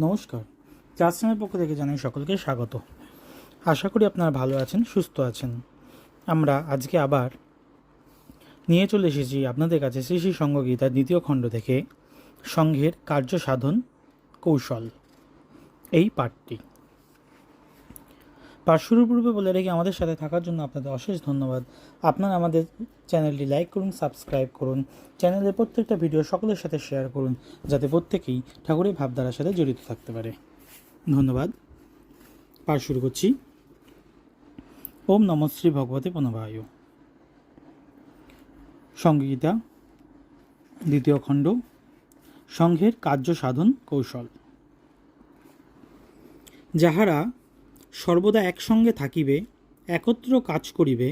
নমস্কার। ক্লাসরুমের পক্ষ থেকে জানাই সকলকে স্বাগত। আশা করি আপনারা ভালো আছেন, সুস্থ আছেন। আমরা আজকে আবার নিয়ে চলে এসেছি আপনাদের কাছে শ্রী শ্রী সঙ্গগীতার দ্বিতীয় খণ্ড থেকে সংঘের কার্য সাধন কৌশল। এই পাঠটি। পাঠ শুরুর পূর্বে বলে রেখে আমাদের সাথে থাকার জন্য আপনাদের অশেষ ধন্যবাদ। আপনারা আমাদের চ্যানেলটি লাইক করুন, সাবস্ক্রাইব করুন, চ্যানেলের প্রত্যেকটা ভিডিও সকলের সাথে শেয়ার করুন, যাতে প্রত্যেকেই ঠাকুরের ভাবধারার সাথে জড়িত থাকতে পারে। ধন্যবাদ। পাঠ শুরু করছি। ওম নম শ্রী ভগবতী প্রণবায় সঙ্গীতা, দ্বিতীয় খণ্ড, সংঘের কার্য সাধন কৌশল। যাহারা সর্বদা একসঙ্গে থাকিবে, একত্র কাজ করিবে,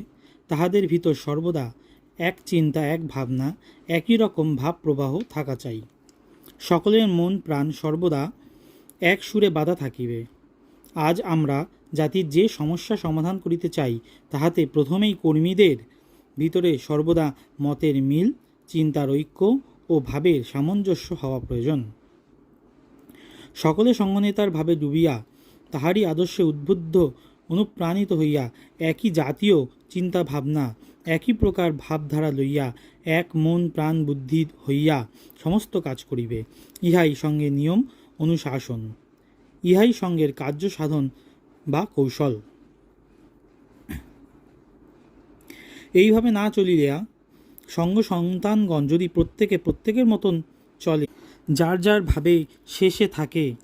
তাহাদের ভিতর সর্বদা এক চিন্তা, এক ভাবনা, একই রকম ভাব প্রবাহ থাকা চাই। সকলের মন, প্রাণ সর্বদা এক সুরে বাধা থাকিবে। আজ আমরা জাতির যে সমস্যা সমাধান করিতে চাই, তাহাতে প্রথমেই কর্মীদের ভিতরে সর্বদা মতের মিল, চিন্তার ঐক্য ও ভাবের সামঞ্জস্য হওয়া প্রয়োজন। সকলে সঙ্গনেতার ভাবে ডুবিয়া তাহারই আদর্শে উদ্বুদ্ধ অনুপ্রাণিত হইয়া একই জাতীয় চিন্তা ভাবনা একই প্রকার ভাবধারা লইয়া এক মন প্রাণ বুদ্ধি হইয়া সমস্ত কাজ করিবে। ইহাই সঙ্গে নিয়ম, অনুশাসন। ইহাই সঙ্গের কার্য সাধন বা কৌশল। এইভাবে না চলিয়া সঙ্গ সন্তানগণ যদি প্রত্যেকে প্রত্যেকের মতন চলে, যার যার ভাবে শেষে থাকে,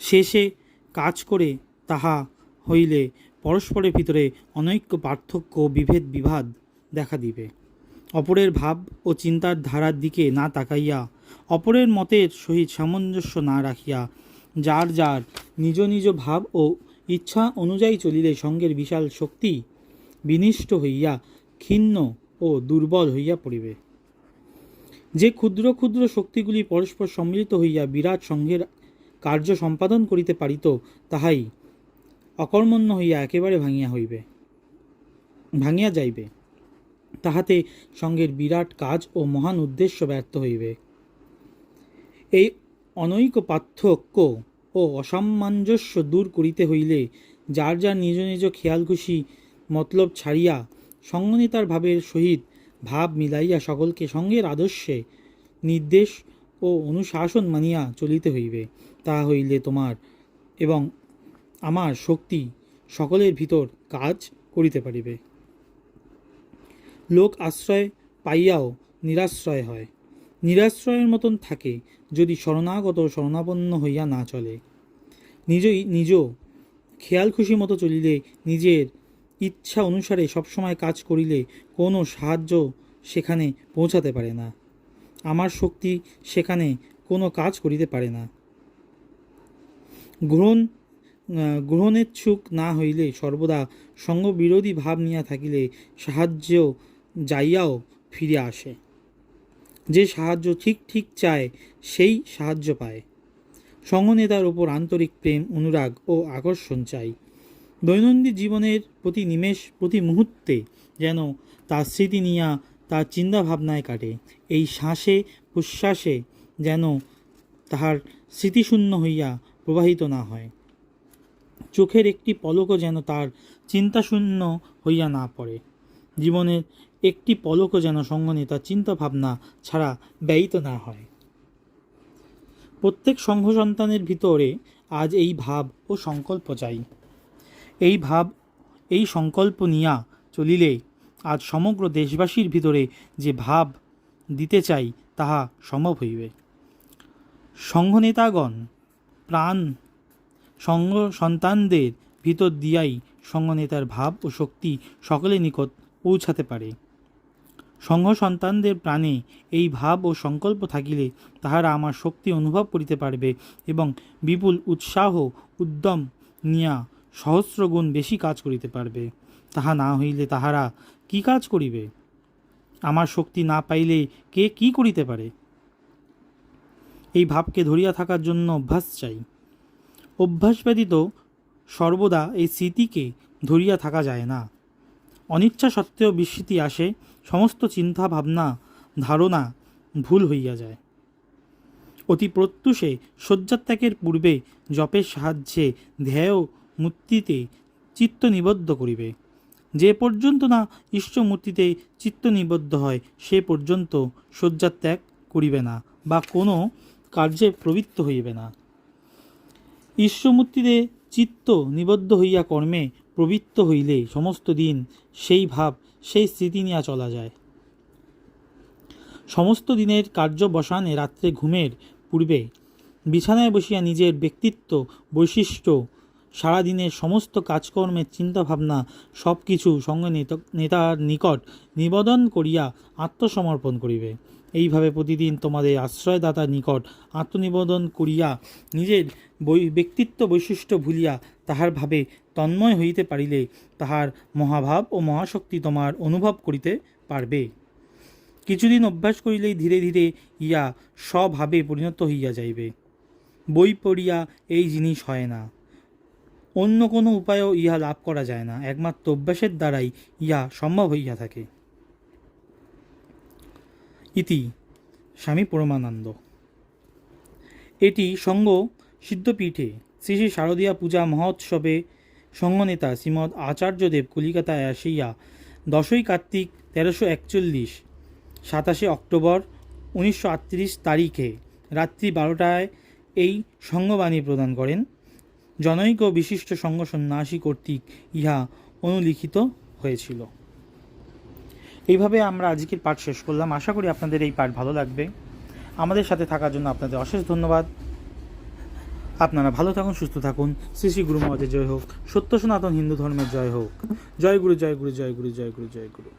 শেষে কাজ করে তাহা হইলে পরস্পরের ভিতরে অনৈক্য পার্থক্য, বিভেদ, বিবাদ দেখা দিবে। অপরের ভাব ও চিন্তার ধারার দিকে না তাকাইয়া অপরের মতের সহিত সামঞ্জস্য না রাখিয়া যার যার নিজ নিজ ভাব ও ইচ্ছা অনুযায়ী চলিলে সঙ্গের বিশাল শক্তি বিনিষ্ট হইয়া ক্ষীণ ও দুর্বল হইয়া পড়িবে। যে ক্ষুদ্র ক্ষুদ্র শক্তিগুলি পরস্পর সম্মিলিত হইয়া বিরাট সংঘের কার্য সম্পাদন করিতে পারিত, তাহাই অকর্মণ্য হইয়া একেবারে ভাঙিয়া হইবে, ভাঙিয়া যাইবে। তাহাতে সঙ্গের বিরাট কাজ ও মহান উদ্দেশ্য ব্যর্থ হইবে। এই অনৈক পার্থক্য ও অসামঞ্জস্য দূর করিতে হইলে যার যার নিজ নিজ খেয়াল খুশি মতলব ছাড়িয়া সঙ্গনেতার ভাবের সহিত ভাব মিলাইয়া সকলকে সঙ্গের আদর্শে নির্দেশ ও অনুশাসন মানিয়া চলিতে হইবে। তাহা হইলে তোমার এবং আমার শক্তি সকলের ভিতর কাজ করিতে পারিবে। লোক আশ্রয় পাইয়াও নিরাশ্রয় হয়। নিরাশ্রয়ের মতন থাকে যদি শরণাগত শরণাপন্ন হইয়া না চলে। নিজই নিজ খেয়াল খুশি মতো চলিলে নিজের ইচ্ছা অনুসারে সবসময় কাজ করিলে কোনো সাহায্য সেখানে পৌঁছাতে পারে না। আমার শক্তি সেখানে কোনো কাজ করিতে পারে না। গ্রহণ গ্রহণেচ্ছুক না হইলে সর্বদা সঙ্গ বিরোধী ভাব নিয়া থাকিলে সাহায্য যাইয়াও ফিরে আসে। যে সাহায্য ঠিক ঠিক চায়, সেই সাহায্য পায়। সঙ্গনেতার উপর আন্তরিক প্রেম, অনুরাগ ও আকর্ষণ চাই। দৈনন্দিন জীবনের প্রতি নিমেষ, প্রতি মুহূর্তে যেন তার স্মৃতি নিয়া তার চিন্তা ভাবনায় কাটে। এই শ্বাসে, উচ্ছ্বাসে যেন তাহার স্মৃতিশূন্য হইয়া প্রবাহিত না হয়। চোখের একটি পলকও যেন তার চিন্তাশূন্য হইয়া না পড়ে। জীবনের একটি পলকও যেন সঙ্গনেতার চিন্তা ভাবনা ছাড়া ব্যয়িত না হয়। প্রত্যেক সংঘ সন্তানের ভিতরে আজ এই ভাব ও সংকল্প চাই। এই ভাব, এই সংকল্প নিয়া চলিলে আজ সমগ্র দেশবাসীর ভিতরে যে ভাব দিতে চাই, তাহা সম্ভব হইবে। সংঘনেতাগণ প্রাণ সঙ্গ সন্তানদের ভিতর দিয়াই সঙ্গনেতার ভাব ও শক্তি সকলের নিকট পৌঁছাতে পারে। সংঘ সন্তানদের প্রাণে এই ভাব ও সংকল্প থাকিলে তাহারা আমার শক্তি অনুভব করিতে পারবে এবং বিপুল উৎসাহ, উদ্যম নিয়া সহস্র গুণ বেশি কাজ করিতে পারবে। তাহা না হইলে তাহারা কি কাজ করিবে? আমার শক্তি না পাইলে কে কি করিতে পারে? এই ভাবকে ধরিয়া থাকার জন্য অভ্যাস চাই। অভ্যাস ব্যতীত সর্বদা এই স্মৃতিকে ধরিয়া থাকা যায় না। অনিচ্ছা সত্ত্বেও বিস্মৃতি আসে, সমস্ত চিন্তা, ভাবনা, ধারণা ভুল হইয়া যায়। অতি প্রত্যুষে শয্যাত্যাগের পূর্বে জপের সাহায্যে ধ্যায় মূর্তিতে চিত্ত নিবদ্ধ করিবে। যে পর্যন্ত না ইষ্টমূর্তিতে চিত্ত নিবদ্ধ হয়, সে পর্যন্ত শয্যাত্যাগ করিবে না বা কোনো কার্যে প্রবৃত্ত হইবে না। ঈশ্বমূর্তিতে চিত্ত নিবদ্ধ হইয়া কর্মে প্রবৃত্ত হইলে সমস্ত দিন সেই ভাব, সেই স্মৃতি নিয়া চলা যায়। সমস্ত দিনের কার্য বসানে রাত্রে ঘুমের পূর্বে বিছানায় বসিয়া নিজের ব্যক্তিত্ব, বৈশিষ্ট্য সারাদিনের সমস্ত কাজকর্মের চিন্তাভাবনা সব কিছু সঙ্গে নেত- নেতার নিকট নিবেদন করিয়া আত্মসমর্পণ করিবে। এইভাবে প্রতিদিন তোমাদের আশ্রয়দাতার নিকট আত্মনিবেদন করিয়া নিজের বৈ, ব্যক্তিত্ব বৈশিষ্ট্য ভুলিয়া তাহার ভাবে তন্ময় হইতে পারিলে তাহার মহাভাব ও মহাশক্তি তোমার অনুভব করিতে পারবে। কিছুদিন অভ্যাস করিলেই ধীরে ধীরে ইয়া স্বভাবে পরিণত হইয়া যাইবে। বই পড়িয়া এই জিনিস হয় না। অন্য কোনো উপায়েও ইহা লাভ করা যায় না। একমাত্র অভ্যাসের দ্বারাই ইহা সম্ভব হইয়া থাকে। ইতি স্বামী পরমানন্দ। এটি সঙ্গ সিদ্ধপীঠে শ্রী শ্রী শারদীয়া পূজা মহোৎসবে সঙ্গনেতা শ্রীমৎ আচার্যদেব কলিকাতায় আসিয়া দশই কার্তিক তেরোশো একচল্লিশ সাতাশে অক্টোবর উনিশশো আটত্রিশ তারিখে রাত্রি বারোটায় এই সঙ্গবাণী প্রদান করেন। জনৈক বিশিষ্ট সঙ্গ সন্ন্যাসী কর্তৃক ইহা অনুলিখিত হয়েছিল। এইভাবে আমরা আজকের পাঠ শেষ করলাম। আশা করি আপনাদের এই পাঠ ভালো লাগবে। আমাদের সাথে থাকার জন্য আপনাদের অশেষ ধন্যবাদ। আপনারা ভালো থাকুন, সুস্থ থাকুন। শ্রী শ্রী গুরু মহাজের জয় হোক। সত্য সনাতন হিন্দু ধর্মের জয় হোক। জয় গুরু জয় গুরু জয় গুরু জয় গুরু জয় গুরু।